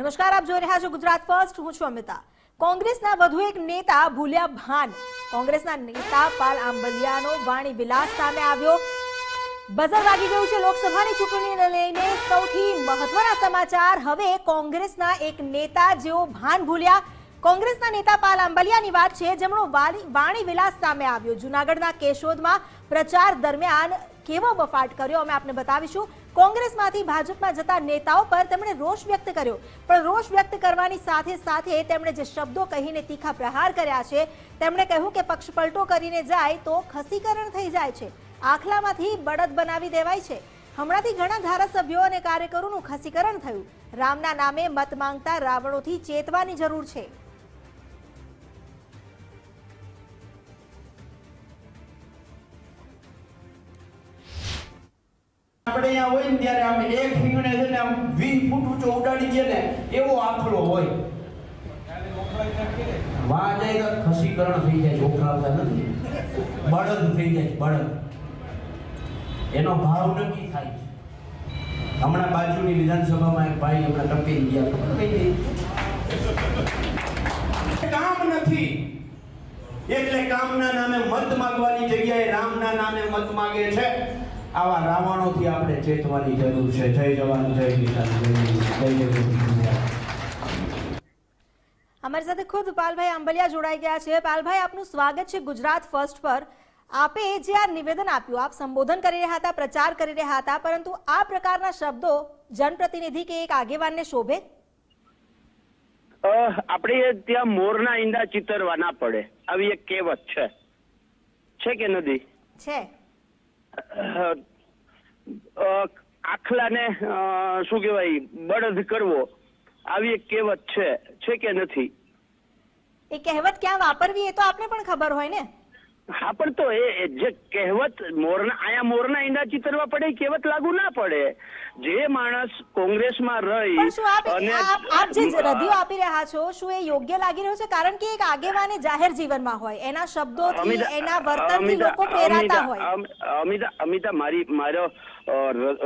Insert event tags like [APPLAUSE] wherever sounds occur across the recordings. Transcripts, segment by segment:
નમસ્કાર, આપ જોઈ રહ્યા છો ગુજરાત ફર્સ્ટ. હું છું અમિતા. કોંગ્રેસના વધુ એક નેતા ભૂલ્યા ભાન. કોંગ્રેસના નેતા પાલ આંબલિયાનો વાણી વિલાસ સામે આવ્યો. બઝર વાગી ગયું છે લોકસભાની ચૂંટણીને લઈને સૌથી મહત્વના સમાચાર. હવે કોંગ્રેસના એક નેતા જેઓ ભાન ભૂલ્યા. કોંગ્રેસના નેતા પાલ આંબલિયાની વાત છે, જેમનો વાણી વિલાસ સામે આવ્યો. જુનાગઢના કેશોદમાં પ્રચાર દરમિયાન કેવો બફાટ કર્યો, અમે આપને બતાવીશું. કોંગ્રેસમાંથી ભાજપમાં જતા નેતાઓ પર તેમણે રોષ વ્યક્ત કર્યો. પણ રોષ વ્યક્ત કરવાની સાથે સાથે તેમણે જે શબ્દો કહીને તીખા પ્રહાર કર્યા છે, તેમણે કહ્યું કે પક્ષ પલટો કરીને જાય તો ખસીકરણ થઈ જાય છે. આખલામાંથી બળદ બનાવી દેવાય છે. હમણાંથી ઘણા ધારાસભ્યો અને કાર્યકરોનું ખસીકરણ થયું. રામના નામે મત માંગતા રાવણોથી ચેતવાની જરૂર છે. આપણે અહીંયા હોય ને ત્યારે આમ એક ફીંગણે છે ને આમ વીસ ફૂટ ઊંચો ઉડાડી દે ને, એવો આખલો હોય. તો ખસીકરણ થઈ જાય છોકરાવતા નથી. બળદ થઈ જાય, બળદ. એનો ભાવ નક્કી થાય છે. હમણાં બાજુની વિધાનસભામાં એક ભાઈ હમણાં ટપકી ગયા. ખબર કામ નથી. એટલે કામના નામે મત માંગવાની જગ્યાએ રામના નામે મત માંગે છે. આવા રાવણોથી આપણે ચેતવાની જરૂર છે. જય જવાન જય કિસાન જય જય. અમારી સાથે ખુદ પાલભાઈ આંબલિયા જોડાઈ ગયા છે. પાલભાઈ આપનું સ્વાગત છે ગુજરાત ફર્સ્ટ પર. આપે જે આ નિવેદન આપ્યું આપ સંબોધન કરી રહ્યા હતા પ્રચાર કરી રહ્યા હતા પરંતુ આ પ્રકારના શબ્દો જનપ્રતિનિધિ કે એક આગેવાનને શોભે? આપણે ત્યાં મોરના ઈંડા ચિતરવા ના પડે. આવી એક કહેવત છે. છે કે નથી? છે. આખલાને શું કહેવાય, બળદ કરવો, આવી એક કહેવત છે. છે કે નથી? એ કહેવત ક્યાં વાપરવી એ તો આપને પણ ખબર હોય ને. હા પણ તો એ જે કહેવત મોરના આયા મોરના ઈંડા ચિતરવા પડે કહેવત લાગુ ના પડે. જે માણસ કોંગ્રેસમાં રહી અને આપ જે રદિયો આપી રહ્યા છો શું એ યોગ્ય લાગી રહ્યું છે? કારણ કે એક આગેવાને જાહેર જીવનમાં હોય. એના શબ્દોથી એના વર્તનથી અમિતા- લોકો પ્રેરાતા હોય. અમિતા અમિતા મારી મારો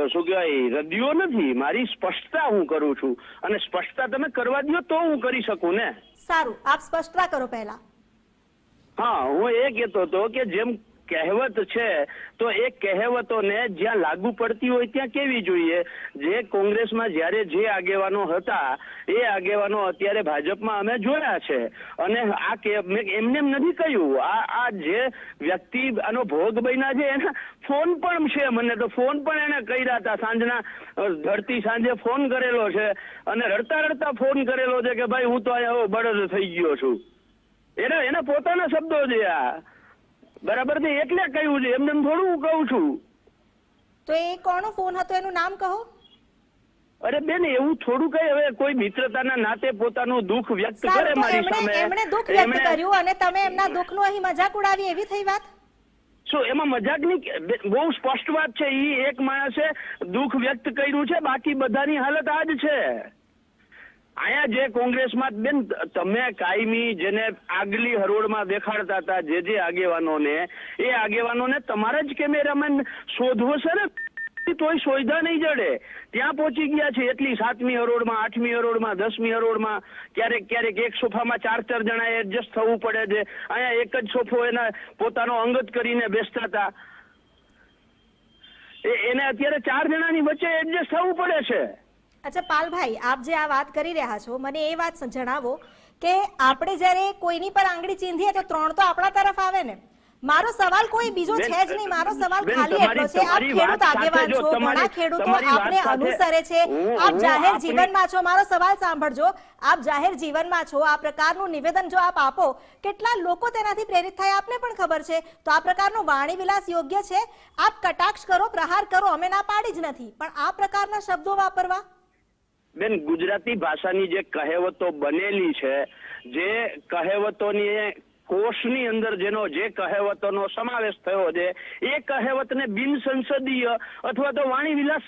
શું કહેવાય? રદિયો નથી. મારી સ્પષ્ટતા હું કરું છું. અને સ્પષ્ટતા તમે કરવા દો તો હું કરી શકું ને? સારું. આપ સ્પષ્ટતા કરો પહેલા. હા, હું એ કહેતો હતો કે જેમ કહેવત છે, તો એ કહેવતોને જ્યાં લાગુ પડતી હોય ત્યાં કેવી જોઈએ? જે કોંગ્રેસમાં જ્યારે જે આગેવાનો હતા, એ આગેવાનો અત્યારે ભાજપમાં અમે જોયા છે. અને આ કે એમને એમ નથી કહ્યું. આ આ જે વ્યક્તિ આનો ભોગ બન્યા છે, એના ફોન પણ છે મને તો. ફોન પણ એને કર્યા હતા. સાંજના ધરતી સાંજે ફોન કરેલો છે. અને રડતા રડતા ફોન કરેલો છે કે ભાઈ હું તો અહીંયા બળદ થઈ ગયો છું. એના એના પોતાના શબ્દો છે આ. બરાબર છે એટલે કહ્યું છે. એમને થોડું હું કહું છું. તો એ કોનો ફોન હતો? એનું નામ કહો. અરે બેન એવું થોડું કઈ હવે કોઈ મિત્રતાના નાતે પોતાનું દુઃખ વ્યક્ત કરે મારી સામે. એમણે દુઃખ વ્યક્ત કર્યું અને તમે એમના દુઃખનું અહીં મજાક ઉડાવી એવી થઈ વાત? શું એમાં મજાકની બહુ સ્પષ્ટ વાત છે. ઈ એક માણસે દુઃખ વ્યક્ત કર્યું છે બાકી બધાની હાલત આ જ છે. અહીંયા જે કોંગ્રેસમાં બેન તમે કાયમી જેને આગલી હરોળમાં દેખાડતા હતા જે જે આગેવાનોને, એ આગેવાનોને તમારા જ કેમેરામેન શોધવો ને? તોય શોધા નહીં જડે. ત્યાં પહોંચી ગયા છે એટલી સાતમી હરોળમાં, આઠમી હરોળમાં, દસમી હરોળમાં. ક્યારેક ક્યારેક એક સોફામાં ચાર ચાર જણા એડજસ્ટ થવું પડે છે. અહીંયા એક જ સોફો એના પોતાનો અંગત કરીને બેસતા હતા. એને અત્યારે ચાર જણાની વચ્ચે એડજસ્ટ થવું પડે છે. અચ્છા પાલભાઈ આપ જે આ વાત કરી રહ્યા છો મને એ વાત જણાવો કે આપણે જ્યારે કોઈની પર આંગળી ચીંધીએ તો ત્રણ તો આપણા તરફ આવે ને? મારો સવાલ કોઈ બીજો છે જ નહીં. મારો સવાલ ખાલી એટલો છે. આપ ખેડૂત આગેવાન છો ઘણા ખેડૂતો આપને અનુસરે છે. આપ જાહેર જીવનમાં છો. મારો સવાલ સાંભળજો. આપ જાહેર જીવનમાં છો. આ પ્રકારનું નિવેદન જો આપ આપો કેટલા લોકો તેનાથી પ્રેરિત થાય આપને પણ ખબર છે? તો આ પ્રકારનો વાણી વિલાસ યોગ્ય છે? આપ કટાક્ષ કરો પ્રહાર કરો. અમે ના પાડી જ નથી. પણ આ પ્રકારના શબ્દો વાપરવા. બેન, ગુજરાતી ભાષાની જે કહેવતો બનેલી છે, જે કહેવતોની કોષની અંદર જેનો જે કહેવતોનો સમાવેશ થયો છે, એ કહેવતને બિન સંસદીય અથવા તો વાણી વિલાસ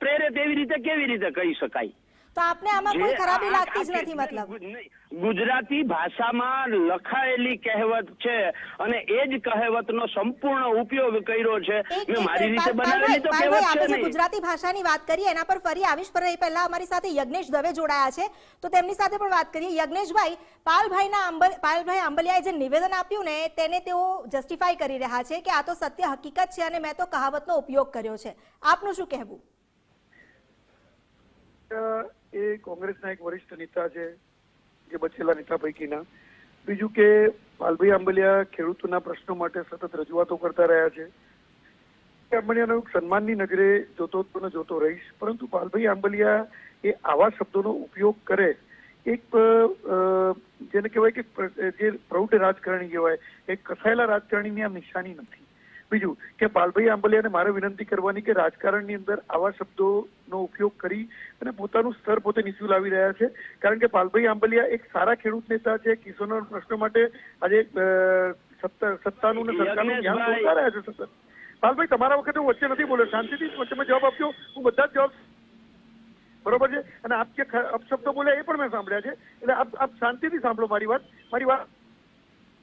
પ્રેરે તેવી રીતે કેવી રીતે કહી શકાય? તો આપને આમાં કોઈ ખરાબી લાગતી જ નથી મતલબ? ગુજરાતી ભાષામાં લખાયેલી કહેવત છે અને એ જ કહેવતનો સંપૂર્ણ ઉપયોગ કર્યો છે. મેં મારી રીતે બનાવેલી તો કહેવત આપણે છે જે નહીં. ગુજરાતી ભાષાની વાત કરીએ એના પર ફરી આવીશ પર એ પહેલા અમારી સાથે યજ્ઞેશ દવે જોડાયા છે. તો તેમની સાથે પણ વાત કરીએ. યજ્ઞેશભાઈ પાલભાઈના આંબલ પાલભાઈ આંબલિયાએ જે નિવેદન આપ્યું ને તેને તેઓ જસ્ટિફાઈ કરી રહ્યા છે કે આ તો સત્ય હકીકત છે અને મેં તો કહાવતનો ઉપયોગ કર્યો છે. આપનું શું કહેવું? એ કોંગ્રેસના એક વરિષ્ઠ નેતા છે, જે બચેલા નેતા પૈકીના. બીજું કે પાલભાઈ આંબલિયા ખેડૂતોના પ્રશ્નો માટે સતત રજૂઆતો કરતા રહ્યા છે. આંબલિયાનો સન્માનની નજરે જોતો તો ને જોતો રહીશ, પરંતુ પાલભાઈ આંબલિયા એ આવા શબ્દોનો ઉપયોગ કરે, એક જેને કહેવાય કે જે પ્રૌઢ રાજકારણી કહેવાય, એ કસાયેલા રાજકારણીની આ નિશાની નથી. બીજું કે પાલભાઈ આંબલિયાને મારે વિનંતી કરવાની કે રાજકારણની અંદર આવા શબ્દોનો ઉપયોગ કરી અને પોતાનું સ્તર પોતે નીચું લાવી રહ્યા છે. કારણ કે પાલભાઈ આંબલિયા એક સારા ખેડૂત નેતા છે કિસાનોના પ્રશ્નો માટે આજે સત્તા સત્તાનું ને સરકારનું ધ્યાન યજ્ઞેશભાઈ. રહ્યા છે સતત. પાલભાઈ તમારા વખતે હું વચ્ચે નથી બોલ્યો શાંતિથી વચ્ચે જવાબ આપ્યો હું બધા જ જવાબ બરોબર છે? અને આપ જે અપશબ્દો બોલ્યા એ પણ મેં સાંભળ્યા છે. એટલે આપ આપ શાંતિથી સાંભળો મારી વાત. મારી વાત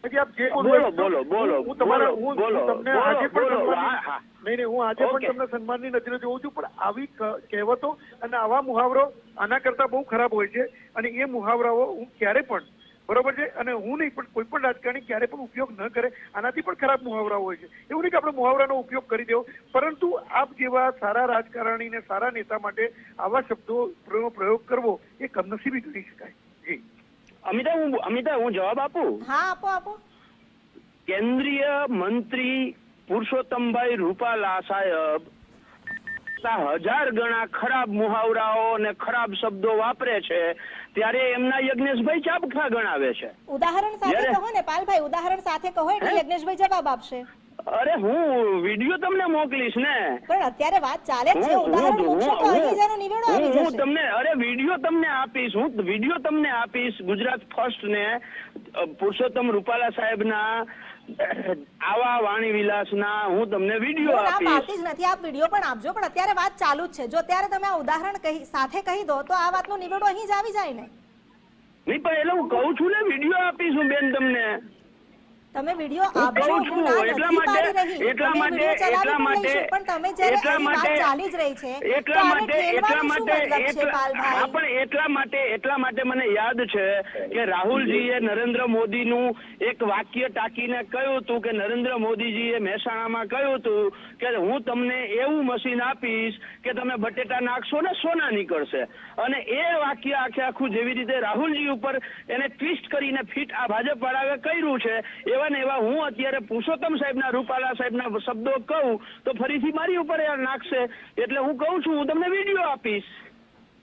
પછી આપ જે બોલો, બોલો, બોલો, હું તમારા હું તમને આજે પણ બોલો, સન્માનની- હા, હા. નહીં નહીં હું આજે પણ તમને સન્માનની નજરે જોઉં છું પણ આવી કહેવતો અને આવા મુહાવરો આના કરતા બહુ ખરાબ હોય છે અને એ મુહાવરાઓ હું ક્યારે પણ બરોબર છે? અને હું નહીં પણ કોઈ પણ રાજકારણી ક્યારે પણ ઉપયોગ ન કરે આનાથી પણ ખરાબ મુહાવરા હોય છે. એવું નહીં કે આપણે મુહાવરાનો ઉપયોગ કરી દેવો પરંતુ આપ જેવા સારા રાજકારણી ને સારા નેતા માટે આવા શબ્દો પ્રયોગ કરવો એ કમનસીબી ગણી શકાય. અમિતા હું અમિતા હું જવાબ આપું? હા આપો આપો. કેન્દ્રીય મંત્રી પુરુષોત્તમભાઈ રૂપાલા સાહેબ હજાર ગણા ખરાબ મુહાવરાઓ અને ખરાબ શબ્દો વાપરે છે ત્યારે એમના યજ્ઞેશભાઈ ચાબખા ગણાવે છે. ઉદાહરણ સાથે કહો ને પાલભાઈ ઉદાહરણ સાથે કહો એટલે યજ્ઞેશભાઈ જવાબ આપશે. અરે હું વિડિયો તમને મોકલીશ ને. પણ અત્યારે વાત ચાલે છે. હું- ઉદાહરણ તો નિવેડો આવી તમને અરે વિડિયો તમને આપીશ હું વિડિયો તમને આપીશ ગુજરાત ફર્સ્ટ ને પુરુષોત્તમ રૂપાલા સાહેબના આવા વાણી વિલાસના હું તમને વીડિયો આપીશ. જ નથી આપ વીડિયો પણ આપજો પણ અત્યારે વાત ચાલુ જ છે. જો અત્યારે તમે આ ઉદાહરણ કહી સાથે કહી દો તો આ વાતનો નિવેડો અહીં જ આવી જાય ને. નહીં પણ એટલે હું કહું છું ને વીડિયો આપીશ હું બેન તમને. તમે વીડિયો આપશો હું ના એટલા નથી માટે પાડી રહી. એટલા માટે એટલા માટે પણ તમે જ્યારે એટલા માટે ચાલી જ રહી છે એટલા માટે એટલા માટે એટલા- પણ એટલા માટે એટલા માટે મને યાદ છે કે રાહુલજીએ નરેન્દ્ર મોદીનું એક વાક્ય ટાંકીને કહ્યું હતું કે નરેન્દ્ર મોદીજીએ મહેસાણામાં કહ્યું હતું કે હું તમને એવું મશીન આપીશ કે તમે બટેટા નાખશો ને સોના નીકળશે. અને એ વાક્ય આખે આખું જેવી રીતે રાહુલજી ઉપર એને ટ્વિસ્ટ કરીને ફિટ આ ભાજપ વાળાએ કર્યું છે એવા ને એવા હું અત્યારે પુરુષોત્તમ સાહેબના રૂપાલા સાહેબના શબ્દો કહું તો ફરીથી મારી ઉપર નાખશે. એટલે હું કહું છું હું તમને વીડિયો આપીશ.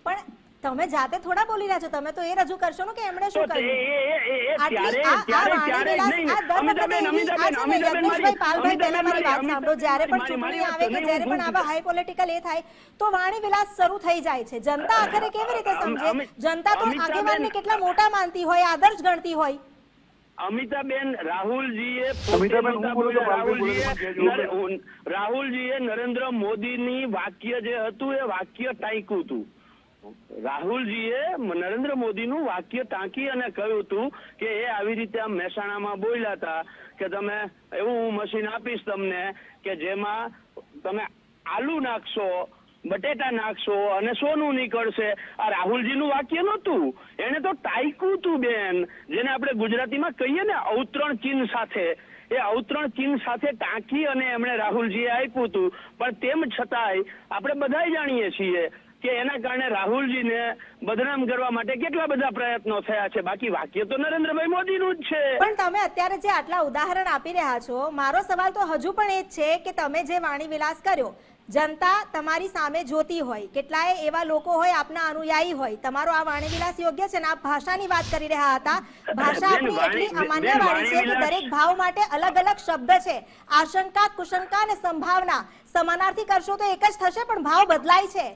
પણ તમે જાતે થોડા બોલી રહ્યા છો તમે તો એ રજૂ કરશો ને કે એમણે શું કર્યું? એવી- જ્યારે પણ ચૂંટણી આવે કે જ્યારે પણ આવા હાઈ પોલિટિકલ એ થાય તો વાણી વિલાસ શરૂ થઈ જાય છે. જનતા આખરે કેવી રીતે સમજે? જનતા તો આગેવાનને કેટલા મોટા માનતી હોય આદર્શ ગણતી હોય? અમિતાબેન રાહુલજીએ રાહુલજીએ રાહુલજીએ નરેન્દ્ર મોદીની વાક્ય જે હતું એ વાક્ય ટાંક્યું હતું. રાહુલજીએ નરેન્દ્ર મોદીનું વાક્ય ટાંકી અને કહ્યું હતું કે એ આવી રીતે આમ મહેસાણામાં બોલ્યા હતા કે તમે એવું હું મશીન આપીશ તમને કે જેમાં તમે આલુ નાખશો બટેટા નાખશો અને સોનું નીકળશે. આ રાહુલજીનું વાક્ય નહોતું. એને તો ટાઈકું તું બેન, જેને આપણે ગુજરાતીમાં કહીએ ને અવતરણ ચિહ્ન સાથે. એ અવતરણ ચિહ્ન સાથે ટાંકી અને એમણે રાહુલજીએ આપ્યું હતું પણ તેમ છતાંય આપણે બધા જાણીએ છીએ કે એના કારણે રાહુલજીને બદનામ કરવા માટે કેટલા બધા પ્રયત્નો થયા છે. બાકી વાક્ય તો નરેન્દ્રભાઈ મોદીનું જ છે. પણ તમે અત્યારે જે આટલા ઉદાહરણ આપી રહ્યા છો, મારો સવાલ તો હજુ પણ એ જ છે કે તમે જે વાણી વિલાસ કર્યો જનતા તમારી સામે જોતી હોય કેટલાય એવા લોકો હોય આપના અનુયાયી હોય. તમારો આ વાણી વિલાસ યોગ્ય છે ને આપ ભાષાની વાત કરી રહ્યા હતા. ભાષા આપણી એટલી અમાન્ય વાળી છે કે દરેક ભાવ માટે અલગ અલગ શબ્દ છે. આશંકા કુશંકા અને સંભાવના સમાનાર્થી કરશો તો એક જ થશે પણ ભાવ બદલાય છે.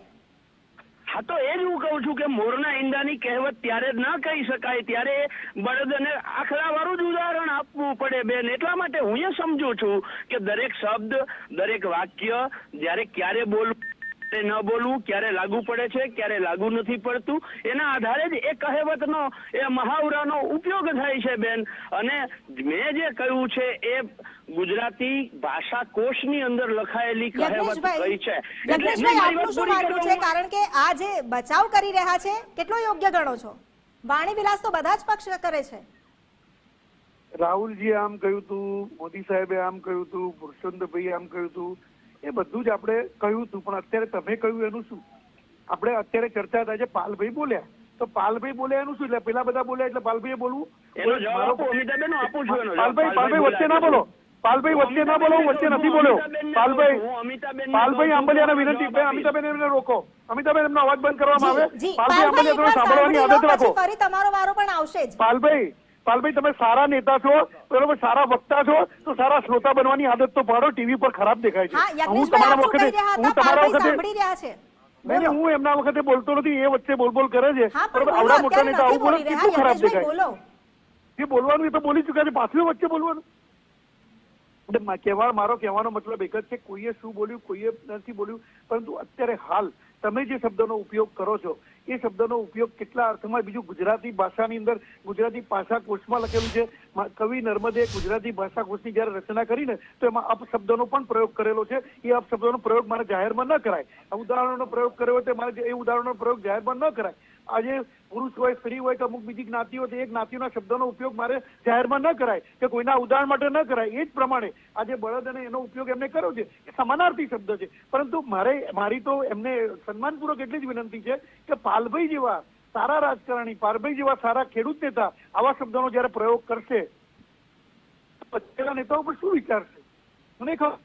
હા, તો એ જ હું કહું છું કે મોરના ઈંડાની કહેવત ત્યારે ન કહી શકાય. ત્યારે બળદને આખલા વાળું જ ઉદાહરણ આપવું પડે બેન. એટલા માટે હું એ સમજુ છું કે દરેક શબ્દ, દરેક વાક્ય જ્યારે ક્યારે બોલવું ન બોલવું ક્યારે લાગુ પડે છે ક્યારે લાગુ નથી પડતું એના આધારે જ એ કહેવતનો એ મહાવરાનો ઉપયોગ થાય છે બેન. અને મેં જે કહ્યું છે એ ગુજરાતી ભાષા કોષની અંદર લખાયેલી કહેવત કઈ છે? એટલે કારણ કે આ જે બચાવ કરી રહ્યા છે કેટલો યોગ્ય ગણો છો? વાણી વિલાસ તો બધા જ પક્ષ કરે છે. રાહુલજીએ આમ કહ્યું હતું મોદી સાહેબે આમ કહ્યું હતું પુરુષોત્તમભાઈએ આમ કહ્યું હતું એ બધું જ આપણે કહ્યું હતું પણ અત્યારે તમે કહ્યું એનું શું? આપણે અત્યારે ચર્ચા થાય છે પાલભાઈ બોલ્યા. તો પાલભાઈ બોલ્યા એનું શું? એટલે પેલા બધા બોલ્યા એટલે પાલભાઈએ બોલવું? એનો જવાબ મારો- આપો, અમિતાબેન, હું આપું છું એનો જવાબ. પાલભાઈ પાલભાઈ વચ્ચે ના બોલો. પાલભાઈ વચ્ચે ના બોલો વચ્ચે નથી બોલ્યો. પાલભાઈ પાલભાઈ આંબલિયાને વિનંતી ભાઈ અમિતાબેન એમને રોકો. અમિતાબેન એમનો અવાજ બંધ કરવામાં આવે. પાલભાઈ આંબલિયા તમે સાંભળવાની આદત રાખો. તમારો વારો પણ આવશે પાલભાઈ પાલભાઈ તમે સારા નેતા છો બરોબર સારા વક્તા છો તો સારા શ્રોતા બનવાની આદત તો પાડો ટીવી પર ખરાબ દેખાય છે. હું તમારા વખતે હું તમારા વખતે નહીં હું એમના વખતે બોલતો નથી એ વચ્ચે બોલ બોલ કરે છે. બરોબર આવડા મોટા નેતા આવું બોલે કેટલું ખરાબ દેખાય જે બોલવાનું એ તો બોલી ચુક્યા છે પાછું વચ્ચે બોલવાનું. એટલે કહેવા મારો કહેવાનો મતલબ એક જ છે, કોઈએ શું બોલ્યું, કોઈએ નથી બોલ્યું, પરંતુ અત્યારે હાલ તમે જે શબ્દનો ઉપયોગ કરો છો, એ શબ્દનો ઉપયોગ કેટલા અર્થમાં? બીજું ગુજરાતી ભાષાની અંદર, ગુજરાતી ભાષા કોષમાં લખેલું છે કવિ નર્મદે ગુજરાતી ભાષા કોષની જયારે રચના કરીને, તો એમાં અપશબ્દનો પણ પ્રયોગ કરેલો છે. એ અપશબ્દનો પ્રયોગ મારે જાહેરમાં ન કરાય. આ ઉદાહરણોનો પ્રયોગ કર્યો તો મારે એ ઉદાહરણનો પ્રયોગ જાહેરમાં ન કરાય. આજે પુરુષ હોય સ્ત્રી હોય કે અમુક બીજી જ્ઞાતિ હોય તો એ જ્ઞાતિના શબ્દોનો ઉપયોગ મારે જાહેરમાં ન કરાય કે કોઈના ઉદાહરણ માટે ન કરાય એ જ પ્રમાણે આજે બળદ અને એનો ઉપયોગ એમને કર્યો છે એ સમાનાર્થી શબ્દ છે. પરંતુ મારે મારી તો એમને સન્માનપૂર્વક એટલી જ વિનંતી છે કે પાલભાઈ જેવા સારા રાજકારણી પાલભાઈ જેવા સારા ખેડૂત નેતા આવા શબ્દોનો જયારે પ્રયોગ કરશે પછીના નેતાઓ પર શું વિચારશે? મને ખબર.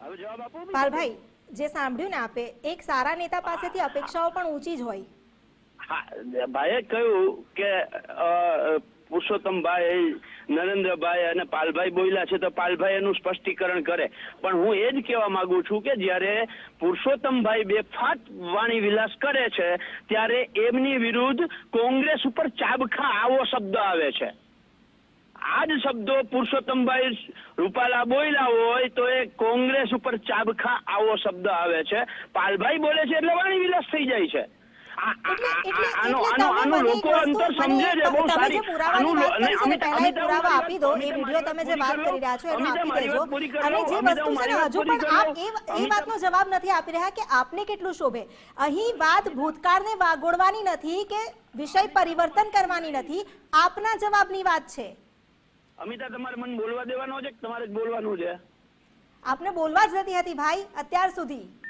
હવે જવાબ આપો પાલભાઈ જે સાંભળ્યું ને આપે, એક સારા નેતા પાસેથી અપેક્ષાઓ પણ ઊંચી જ હોય. ભાઈએ કહ્યું કે પુરુષોત્તમભાઈ નરેન્દ્રભાઈ અને પાલભાઈ બોલ્યા છે, તો પાલભાઈ એનું સ્પષ્ટીકરણ કરે. પણ હું એ જ કહેવા માંગુ છું કે જ્યારે પુરુષોત્તમભાઈ બેફાટ વાણી વિલાસ કરે છે, ત્યારે એમની વિરુદ્ધ કોંગ્રેસ ઉપર ચાબખા આવો શબ્દ આવે છે. આ જ શબ્દો પુરુષોત્તમભાઈ રૂપાલા બોલ્યા હોય તો એ કોંગ્રેસ ઉપર ચાબખા આવો શબ્દ આવે છે. પાલભાઈ બોલે છે એટલે વાણી વિલાસ થઈ જાય છે. જવાબ નથી આપી રહ્યા કે આપને કેટલું શોભે. અહીં વાત ભૂતકાળને વાગોડવાની નથી કે વિષય પરિવર્તન કરવાની નથી. આપના જવાબની વાત છે. અમિતા તમારે મને બોલવા દેવાનો છે કે તમારે જ બોલવાનું છે? આપને બોલવા જ નથી હતી ભાઈ અત્યાર સુધી.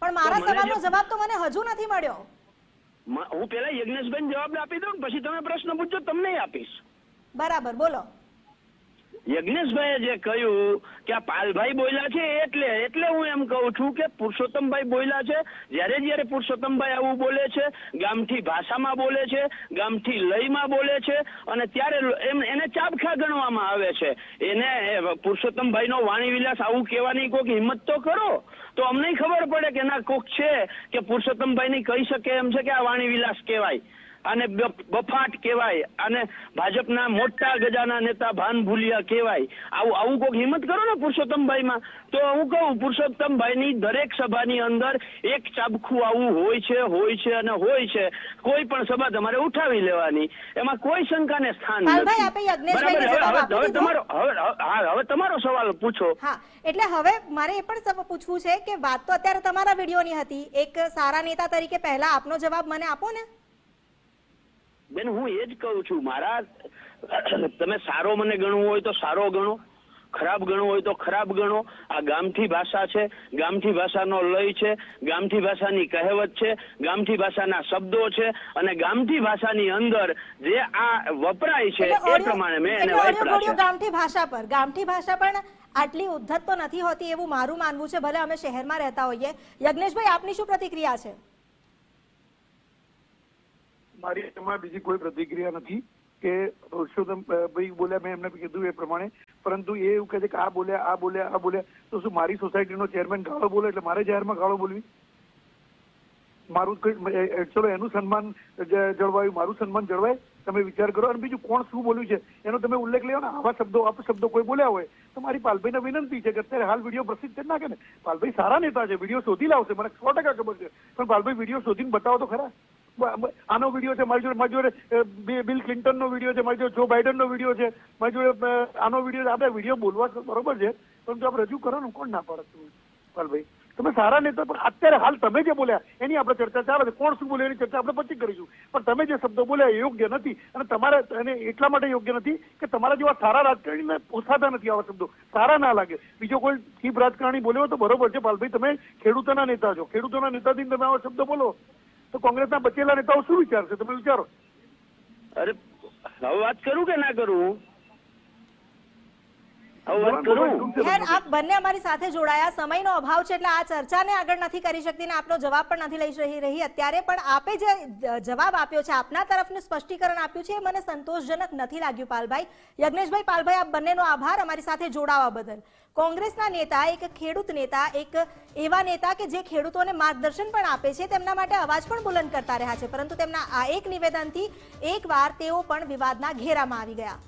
પણ મારા તો મને સવાલનો જવાબ તો મને હજુ નથી મળ્યો. મ- હું પેલા યજ્ઞેશભાઈ જવાબ આપી દઉં પછી તમે પ્રશ્ન પૂછજો તમને આપીશ. બરાબર બોલો. યજ્ઞેશભાઈએ જે કહ્યું કે આ પાલભાઈ બોલ્યા છે એટલે એટલે હું એમ કહું છું કે પુરુષોત્તમભાઈ બોલ્યા છે, જ્યારે જ્યારે પુરુષોત્તમભાઈ આવું બોલે છે, ગામઠી ભાષામાં બોલે છે, ગામઠી લયમાં બોલે છે, અને ત્યારે એમ, એને ચાબખા ગણવામાં આવે છે. એને પુરુષોત્તમભાઈનો વાણી વિલાસ આવું કહેવાની કોઈક હિંમત તો કરો. તો અમને ખબર પડે કે ના કોક છે કે પુરુષોત્તમભાઈ ની કહી શકે એમ છે કે આ વાણી વિલાસ કહેવાય. અને બફાટ કહેવાય અને ભાજપના મોટા ગજાના નેતા ભાન ભૂલિયા કહેવાય. આવું આવું કોઈક હિંમત કરો ને પુરુષોત્તમભાઈમાં? તો હું કહું પુરુષોત્તમભાઈની દરેક સભાની અંદર એક ચાબખું આવું હોય છે હોય છે અને હોય છે. કોઈ પણ સભા તમારે ઉઠાવી લેવાની. એમાં કોઈ શંકાને સ્થાન નથી. હવે-. તમારો હવે તમારો સવાલ પૂછો. હા એટલે હવે મારે એ પણ પૂછવું છે કે વાત તો અત્યારે તમારા વિડીયોની હતી. એક સારા નેતા તરીકે પહેલા આપનો જવાબ મને આપો ને. બેન હું એ જ કહું છું મારા [CLEARS THROAT] તમે સારો મને ગણવું હોય તો સારો ગણો ખરાબ ગણવું હોય તો ખરાબ ગણો. આ ગામઠી ભાષા છે ગામઠી ભાષાનો લય છે ગામઠી ભાષાની કહેવત છે ગામઠી ભાષાના શબ્દો છે અને ગામઠી ભાષાની અંદર જે આ વપરાય છે એ પ્રમાણે મેં એને audio વાપરા છે. ગામઠી ભાષા પર. ગામઠી ભાષા પણ આટલી ઉદ્ધત તો નથી હોતી એવું મારું માનવું છે ભલે અમે શહેરમાં રહેતા હોઈએ. યજ્ઞેશભાઈ આપની શું પ્રતિક્રિયા છે? મારી એમાં બીજી કોઈ પ્રતિક્રિયા નથી કે ભાઈ બોલ્યા મેં એમને કીધું એ પ્રમાણે. પરંતુ એ એવું કહે છે કે આ બોલ્યા આ બોલ્યા આ બોલ્યા. તો શું મારી સોસાયટીનો ચેરમેન ગાળો બોલે એટલે મારે જાહેરમાં ગાળો બોલવી? મારું ચલો એનું સન્માન જળવાયું, મારું સન્માન જળવાય? તમે વિચાર કરો. અને બીજું કોણ શું બોલ્યું છે? એનો તમે ઉલ્લેખ લેવો ને. આવા શબ્દો, અપ શબ્દો કોઈ બોલ્યા હોય, તો મારી પાલભાઈને વિનંતી છે કે અત્યારે હાલ વીડિયો પ્રસિદ્ધ કરી નાખે ને. પાલભાઈ સારા નેતા છે. વીડિયો શોધી લાવશે. મને સો ટકા ખબર છે. પણ પાલભાઈ, વીડિયો શોધીને બતાવો તો ખરા. આનો વીડિયો છે, મારી જોડે મારી જોડે બિલ ક્લિન્ટનનો વીડિયો છે, મારી જોડે જો બાઇડનનો વીડિયો છે, મારી જોડે આનો વીડિયો આપણે વીડિયો બોલવા બરોબર છે, પરંતુ આપણે રજૂ કરો ને, કોણ ના પાડે પાલભાઈ, તમે સારા નેતા પણ અત્યારે હાલ તમે જે બોલ્યા, એની આપણે ચર્ચા ચાલે છે. કોણ શું બોલ્યું એની ચર્ચા આપણે પછી કરીશું. પણ તમે જે શબ્દો બોલ્યા એ યોગ્ય નથી. અને તમારે એને એટલા માટે યોગ્ય નથી કે તમારા જેવા સારા રાજકારણીને પોસાતા નથી આવા શબ્દો. સારા ના લાગે. બીજો કોઈ ચીફ રાજકારણી બોલ્યો તો બરોબર છે. પાલભાઈ, તમે ખેડૂતોના નેતા છો. ખેડૂતોના નેતાથી તમે આવા શબ્દો બોલો. તો કોંગ્રેસના બચેલા નેતાઓ શું વિચારશે તમે વિચારો. અરે, હવે વાત કરું કે ના કરું? ખેર આપ બંને અમારી સાથે જોડાયા. સમયનો અભાવ છે એટલે આ ચર્ચાને આગળ નથી કરી શકતી ને આપનો જવાબ પણ નથી લઈ રહી રહી. અત્યારે પણ આપે જે જવાબ આપ્યો છે આપના તરફનું સ્પષ્ટીકરણ આપ્યું છે એ મને સંતોષજનક નથી લાગ્યું પાલભાઈ. યજ્ઞેશભાઈ પાલભાઈ આપ બંનેનો આભાર અમારી સાથે જોડાવા બદલ. કોંગ્રેસના નેતા એક ખેડૂત નેતા એક એવા નેતા કે જે ખેડૂતોને માર્ગદર્શન પણ આપે છે તેમના માટે અવાજ પણ બુલંદ કરતા રહ્યા છે. પરંતુ તેમના આ એક નિવેદનથી એકવાર તેઓ પણ વિવાદના ઘેરામાં આવી ગયા.